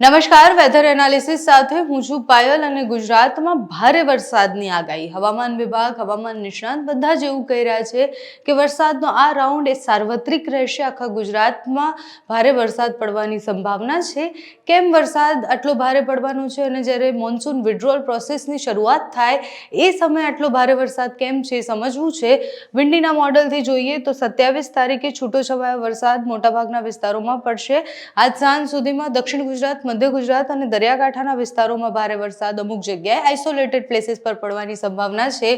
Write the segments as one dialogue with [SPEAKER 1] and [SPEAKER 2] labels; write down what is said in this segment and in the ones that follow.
[SPEAKER 1] નમસ્કાર weather analysis સાથે હું છું પાયલ અને ગુજરાતમાં ભારે વરસાદની આગાહી. હવામાન વિભાગ, હવામાન નિષ્ણાંત બધા જ એવું કહી રહ્યા છે કે વરસાદનો આ રાઉન્ડ એ સાર્વત્રિક રહેશે. આખા ગુજરાતમાં ભારે વરસાદ પડવાની સંભાવના છે. કેમ વરસાદ આટલો ભારે પડવાનો છે અને જ્યારે મોન્સૂન વિડ્રોલ પ્રોસેસની શરૂઆત થાય, એ સમયે આટલો ભારે વરસાદ કેમ છે સમજવું છે. વિન્ડીના મોડલથી જોઈએ તો સત્યાવીસ તારીખે છૂટોછવાયો વરસાદ મોટાભાગના વિસ્તારોમાં પડશે. આજ સાંજ સુધીમાં દક્ષિણ ગુજરાત મધ્ય ગુજરાત અને દરિયાકાંઠાના વિસ્તારોમાં ભારે વરસાદ, અમુક જગ્યાએ આઇસોલેટેડ પ્લેસીસ પર પડવાની સંભાવના છે.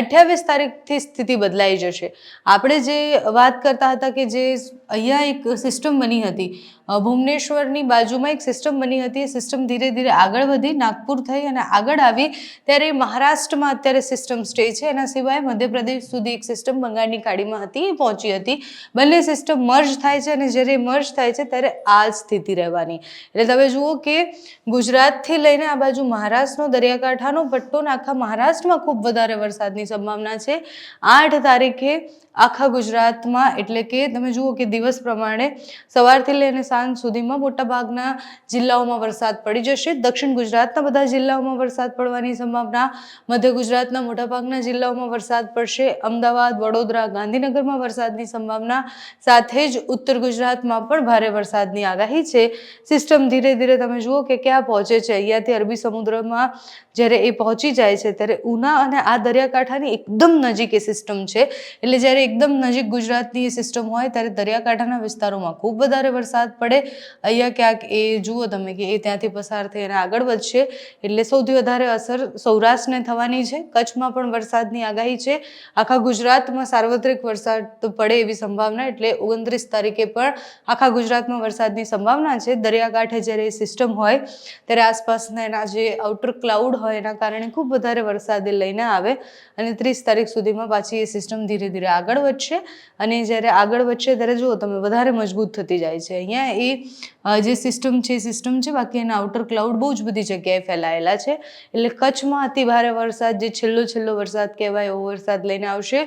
[SPEAKER 1] અઠ્યાવીસ તારીખથી સ્થિતિ બદલાઈ જશે. આપણે જે વાત કરતા હતા કે જે અહીંયા એક સિસ્ટમ બની હતી ભુવનેશ્વરની બાજુમાં એક સિસ્ટમ બની હતી. એ સિસ્ટમ ધીરે ધીરે આગળ વધી, નાગપુર થઈ અને આગળ આવી. ત્યારે મહારાષ્ટ્રમાં અત્યારે સિસ્ટમ સ્ટે છે. એના સિવાય મધ્યપ્રદેશ સુધી એક સિસ્ટમ બંગાળની ખાડીમાં હતી, એ પહોંચી હતી. બંને સિસ્ટમ મર્જ થાય છે અને જ્યારે મર્જ થાય છે, ત્યારે આ સ્થિતિ રહેવાની. એટલે તમે જુઓ કે ગુજરાતથી લઈને આ બાજુ મહારાષ્ટ્રનો દરિયાકાંઠાનો પટ્ટો આખા મહારાષ્ટ્રમાં ખૂબ વધારે વરસાદની સંભાવના છે. આઠ તારીખે આખા ગુજરાતમાં, એટલે કે તમે જુઓ કે દિવસ પ્રમાણે સવારથી લઈને સાંજ સુધીમાં મોટાભાગના જિલ્લાઓમાં વરસાદ પડી જશે. દક્ષિણ ગુજરાતના બધા જિલ્લાઓમાં વરસાદ પડવાની સંભાવના, મધ્ય ગુજરાતના મોટાભાગના જિલ્લાઓમાં વરસાદ પડશે. અમદાવાદ, વડોદરા, ગાંધીનગરમાં વરસાદની સંભાવના, સાથે જ ઉત્તર ગુજરાતમાં પણ ભારે વરસાદની આગાહી છે. સિસ્ટમ ધીરે ધીરે તમે જુઓ કે ક્યાં પહોંચે છે. અહીંયાથી અરબી સમુદ્રમાં જ્યારે એ પહોંચી જાય છે, ત્યારે ઉના અને આ દરિયાકાંઠાની એકદમ નજીક એ સિસ્ટમ છે. એટલે જ્યારે એકદમ નજીક ગુજરાતની એ સિસ્ટમ હોય ત્યારે દરિયાકાંઠાના વિસ્તારોમાં ખૂબ વધારે વરસાદ પડે. અહીંયા ક્યાંક એ જુઓ તમે કે એ ત્યાંથી પસાર થઈ અને આગળ વધશે. એટલે સૌથી વધારે અસર સૌરાષ્ટ્રને થવાની છે. કચ્છમાં પણ વરસાદની આગાહી છે. આખા ગુજરાતમાં સાર્વત્રિક વરસાદ પડે એવી સંભાવના, એટલે ઓગણત્રીસ તારીખે પણ આખા ગુજરાતમાં વરસાદની સંભાવના છે. દરિયાકાંઠે જ્યારે એ સિસ્ટમ હોય, ત્યારે આસપાસના એના જે આઉટર ક્લાઉડ હોય એના કારણે ખૂબ વધારે વરસાદ લઈને આવે અને ત્રીસ તારીખ સુધીમાં પાછી એ સિસ્ટમ ધીરે ધીરે આગળ વધશે. અને જ્યારે આગળ વધશે ત્યારે જુઓ તમે, વધારે મજબૂત થતી જાય છે. અહીંયા એ જે સિસ્ટમ છે સિસ્ટમ છે, બાકી એના આઉટર ક્લાઉડ બહુ જ બધી જગ્યાએ ફેલાયેલા છે. એટલે કચ્છમાં અતિ ભારે વરસાદ, જે છેલ્લો છેલ્લો વરસાદ કહેવાય, એવો વરસાદ લઈને આવશે.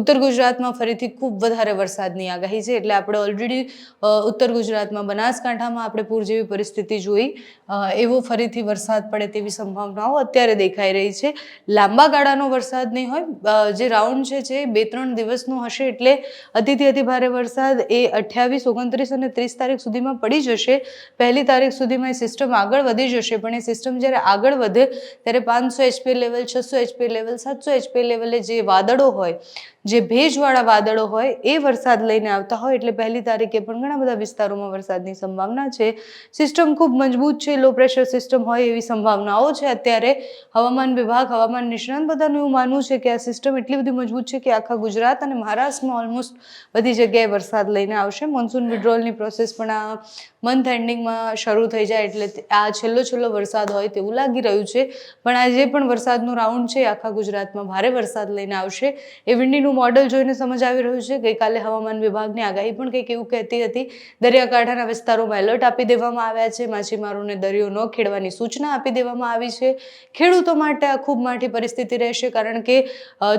[SPEAKER 1] ઉત્તર ગુજરાતમાં ફરીથી ખૂબ વધારે વરસાદની આગાહી છે. એટલે આપણે ઓલરેડી ઉત્તર ગુજરાતમાં બનાસકાંઠામાં આપણે પૂર જેવી પરિસ્થિતિ જોઈ. એવો ફરીથી વરસાદ પડે તેવી સંભાવનાઓ અત્યારે દેખાઈ રહી છે. લાંબા ગાળાનો વરસાદ નહીં હોય. જે રાઉન્ડ છે, જે બે ત્રણ દિવસનો હશે એટલે અતિથી અતિ ભારે વરસાદ એ અઠ્યાવીસ, ઓગણત્રીસ અને ત્રીસ તારીખ સુધીમાં પડી જશે. પહેલી તારીખ સુધીમાં એ સિસ્ટમ આગળ વધી જશે, પણ એ સિસ્ટમ જ્યારે આગળ વધે, ત્યારે પાંચસો એચપી લેવલ છસો એચપી લેવલ સાતસો એચપી લેવલે જે વાદળો હોય જે ભેજવાળા વાદળો હોય એ વરસાદ લઈને આવતા હોય, એટલે પહેલી તારીખે પણ ઘણા બધા વિસ્તારોમાં વરસાદની સંભાવના છે. સિસ્ટમ ખૂબ મજબૂત છે લો પ્રેશર સિસ્ટમ હોય એવી સંભાવનાઓ છે. અત્યારે હવામાન વિભાગ, હવામાન નિષ્ણાંત બધાનું એવું માનવું છે કે આ સિસ્ટમ એટલી બધી મજબૂત છે કે આખા ગુજરાત અને મહારાષ્ટ્રમાં ઓલમોસ્ટ બધી જગ્યાએ વરસાદ લઈને આવશે. મોન્સૂન વિડ્રોલની પ્રોસેસ પણ આ મંથ એન્ડિંગમાં શરૂ થઈ જાય, એટલે આ છેલ્લો છેલ્લો વરસાદ હોય તેવું લાગી રહ્યું છે. પણ આ જે પણ વરસાદનો રાઉન્ડ છે. આખા ગુજરાતમાં ભારે વરસાદ લઈને આવશે. એ વિન્ડીનું મોડલ જોઈને સમજ આવી રહ્યું છે. ગઈકાલે હવામાન વિભાગની આગાહી પણ કંઈક એવું કહેતી હતી. દરિયાકાંઠાના વિસ્તારોમાં એલર્ટ આપી દેવામાં આવ્યા છે. માછીમારોને દરિયો ન ખેડવાની સૂચના આપી દેવામાં આવી છે. ખેડૂતો માટે આ ખૂબ માઠી પરિસ્થિતિ રહેશે કારણ કે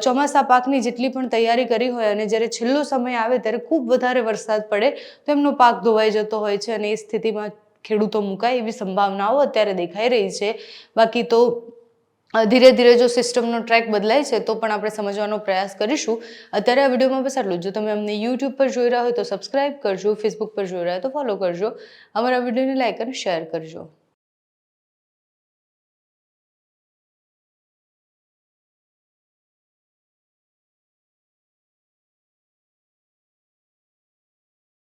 [SPEAKER 1] ચોમાસા પાકની જેટલી પણ તૈયારી કરી હોય અને જ્યારે છેલ્લો સમય આવે ત્યારે ખૂબ વધારે વરસાદ પડે, તો એમનો પાક ધોવાઈ જતો હોય છે અને એ સ્થિતિમાં ખેડૂતો મુકાય એવી સંભાવનાઓ અત્યારે દેખાઈ રહી છે. બાકી તો ધીરે ધીરે જો સિસ્ટમનો ટ્રેક બદલાય છે, તો પણ આપણે સમજવાનો પ્રયાસ કરીશું. અત્યારે આ વિડીયોમાં બસ આટલું જ. તમે અમને યુટ્યુબ પર જોઈ રહ્યા હોય તો સબસ્ક્રાઇબ કરજો ફેસબુક પર જોઈ રહ્યા હોય તો ફોલો કરજો. અમારા વિડીયોને લાઇક અને શેર કરજો.